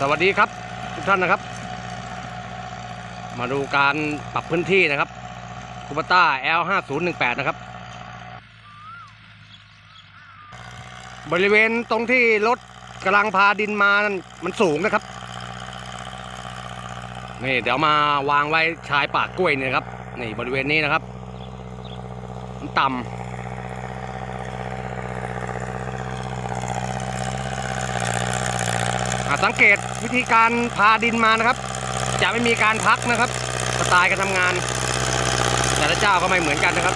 สวัสดีครับทุกท่านนะครับ มาดูการปรับพื้นที่นะครับคูปต้า L 5 0 1 8นะครับ บริเวณตรงที่รถกำลังพาดินมานั้นมันสูงนะครับ นี่เดี๋ยวมาวางไว้ชายปากกล้วยเนี่ยครับนี่บริเวณนี้นะครับ มันต่ำอ่าสังเกต วิธีการพาดินมานะครับ จะไม่มีการพักนะครับสไตล์การทำงาน แต่ละเจ้าก็ไม่เหมือนกันนะครับ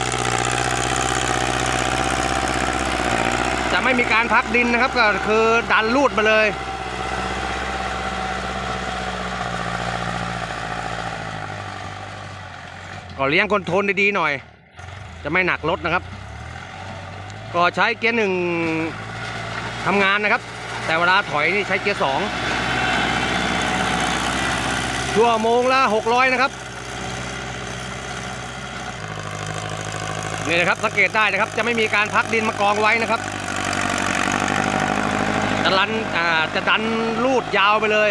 จะไม่มีการพักดินนะครับ ก็คือดันลูดมาเลยก็เลี้ยงคอนโทรลดีๆหน่อย จะไม่หนักรถนะครับ ก็ใช้เกียร์หนึ่งทำงานนะครับ แต่เวลาถอยนี่ใช้เกียร์สอง ชั่วโมงละหกร้อยนะครับนี่นะครับสังเกตได้นะครับ จะไม่มีการพักดินมากองไว้นะครับจะรันอ่าจะดันลูดยาวไปเลย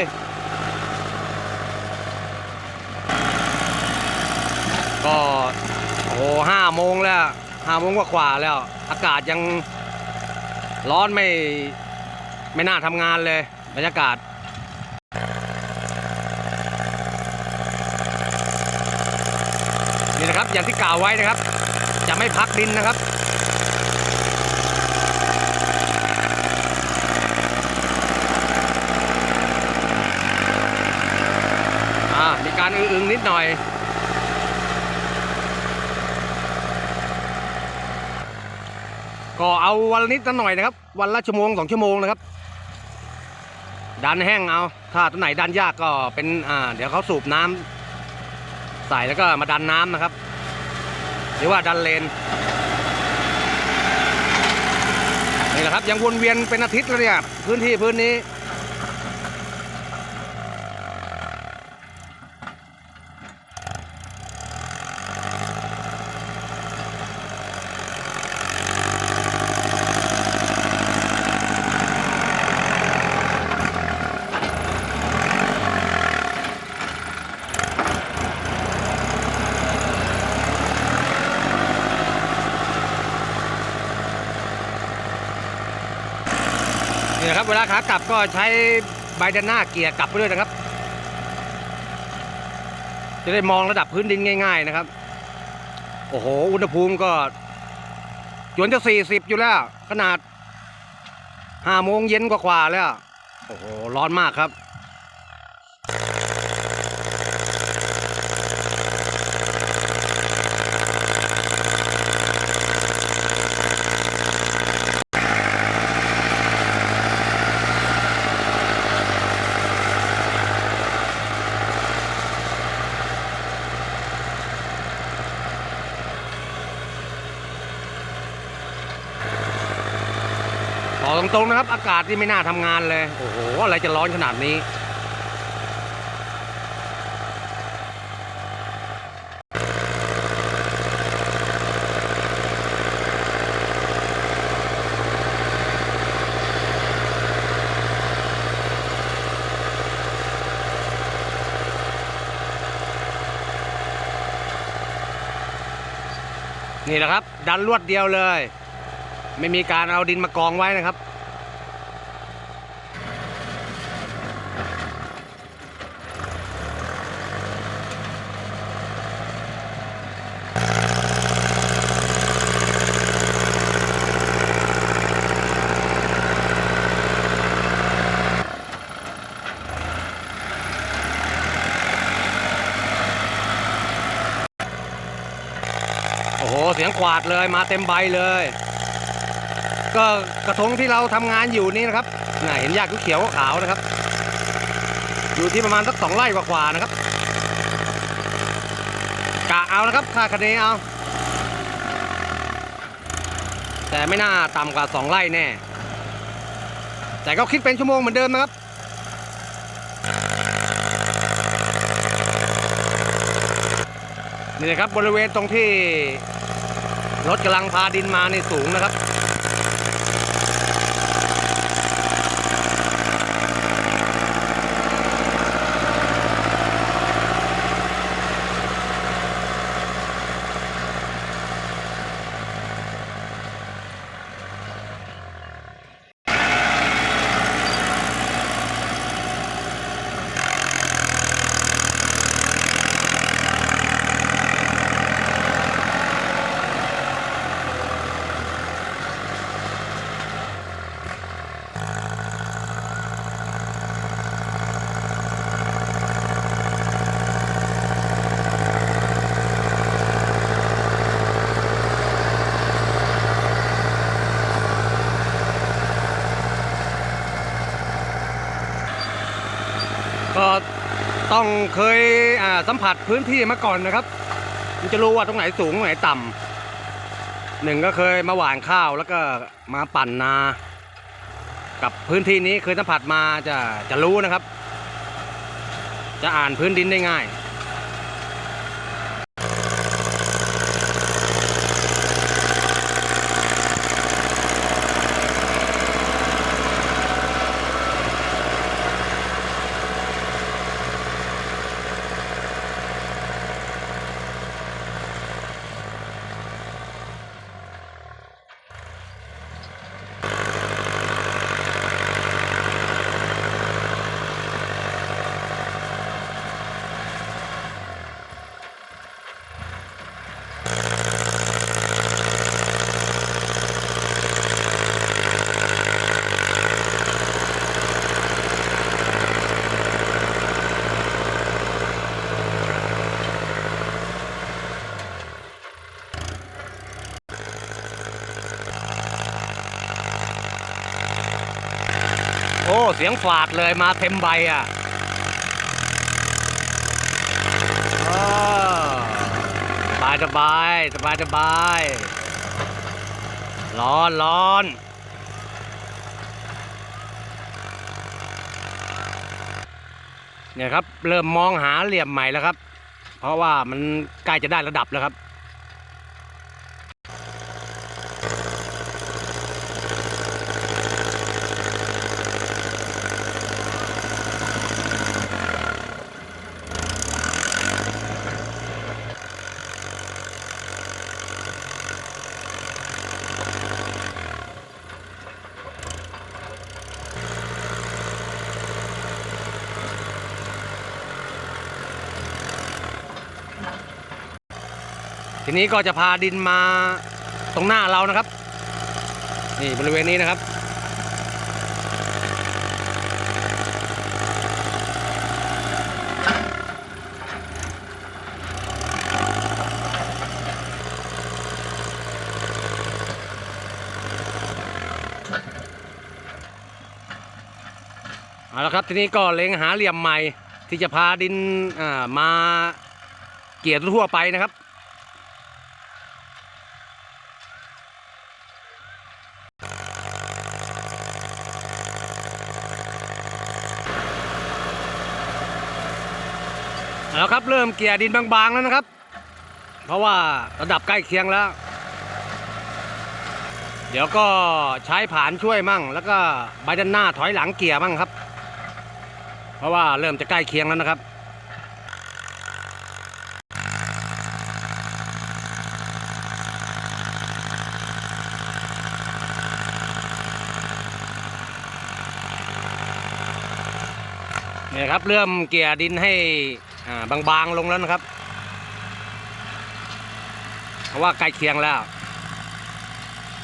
ก็โอ้ห้าโมงแล้วห้าโมงกว่าๆแล้ว อากาศยังร้อนไม่ไม่น่าทำงานเลยบรรยากาศ นะครับ อย่างที่กล่าวไว้นะครับ จะไม่พักดินนะครับอ่ามีการอึงๆนิดหน่อยก็เอาวันนิดสักหน่อยนะครับ วันละชั่วโมงสองชั่วโมงนะครับ ดันแห้งเอาถ้าตัวไหนดันยากก็เป็นอ่าเดี๋ยวเขาสูบน้ำใส่แล้วก็มาดันน้ำนะครับ หรือว่าดันเลนนี่แหละครับยังวนเวียนเป็นอาทิตย์แล้วเนี่ยพื้นที่พื้นนี้ นี่นะครับเวลาขากลับก็ใช้ใบด้านหน้าเกียร์กลับไปด้วยนะครับ จะได้มองระดับพื้นดินง่าย ๆนะครับ โอ้โห อุณหภูมิก็จนจะสี่สิบอยู่แล้ว ขนาดห้าโมงเย็นกว่าๆแล้ว โอ้โห ร้อนมากครับ บอกตรงๆนะครับ อากาศที่ไม่น่าทำงานเลย โอ้โห อะไรจะร้อนขนาดนี้ นี่แหละครับ ดันลวดเดียวเลย ไม่มีการเอาดินมากองไว้นะครับ โอ้โห เสียงกวาดเลยมาเต็มใบเลย ก็กระทงที่เราทำงานอยู่นี่นะครับน่ะเห็นหญ้าเขียวขาวนะครับ อยู่ที่ประมาณสักสองไร่กว่าๆนะครับกะเอานะครับค่าคะแนนเอา แต่ไม่น่าต่ำกว่าสองไร่แน่ แต่ก็คิดเป็นชั่วโมงเหมือนเดิมนะครับ นี่นะครับบริเวณตรงที่รถกำลังพาดินมาในสูงนะครับ ก็ ต้องเคยสัมผัสพื้นที่มาก่อนนะครับมันจะรู้ว่าตรงไหนสูงตรงไหนต่ำหนึ่งก็เคยมาหว่านข้าวแล้วก็มาปั่นนา กับพื้นที่นี้เคยสัมผัสมาจะจะรู้นะครับ จะอ่านพื้นดินได้ง่าย ยงฝาดเลยมาเต็มใบอะสบายสบายสบายสบายร้อนร้อนเนี่ยครับ เริ่มมองหาเหลี่ยมใหม่แล้วครับ เพราะว่ามันใกล้จะได้ระดับแล้วครับ ทีนี้ก็จะพาดินมาตรงหน้าเรานะครับ นี่บริเวณนี้นะครับ เอาละครับทีนี้ก็เล็งหาเหลี่ยมใหม่ที่จะพาดินมาเกี่ยทั่วไปนะครับ เอาละครับเริ่มเกลี่ยดินบางๆแล้วนะครับ เพราะว่าระดับใกล้เคียงแล้ว เดี๋ยวก็ใช้ผานช่วยมั่ง แล้วก็ใบด้านหน้าถอยหลังเกลี่ยมั่งครับ เพราะว่าเริ่มจะใกล้เคียงแล้วนะครับเนี่ยครับเริ่มเกลี่ยดินให้ อ่าบางๆลงแล้วนะครับ เพราะว่าใกล้เคียงแล้ว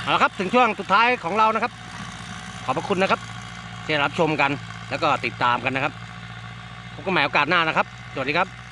เอาละครับถึงช่วงสุดท้ายของเรานะครับ ขอบพระคุณนะครับที่รับชมกันแล้วก็ติดตามกันนะครับพบกันใหม่โอกาสหน้านะครับ สวัสดีครับ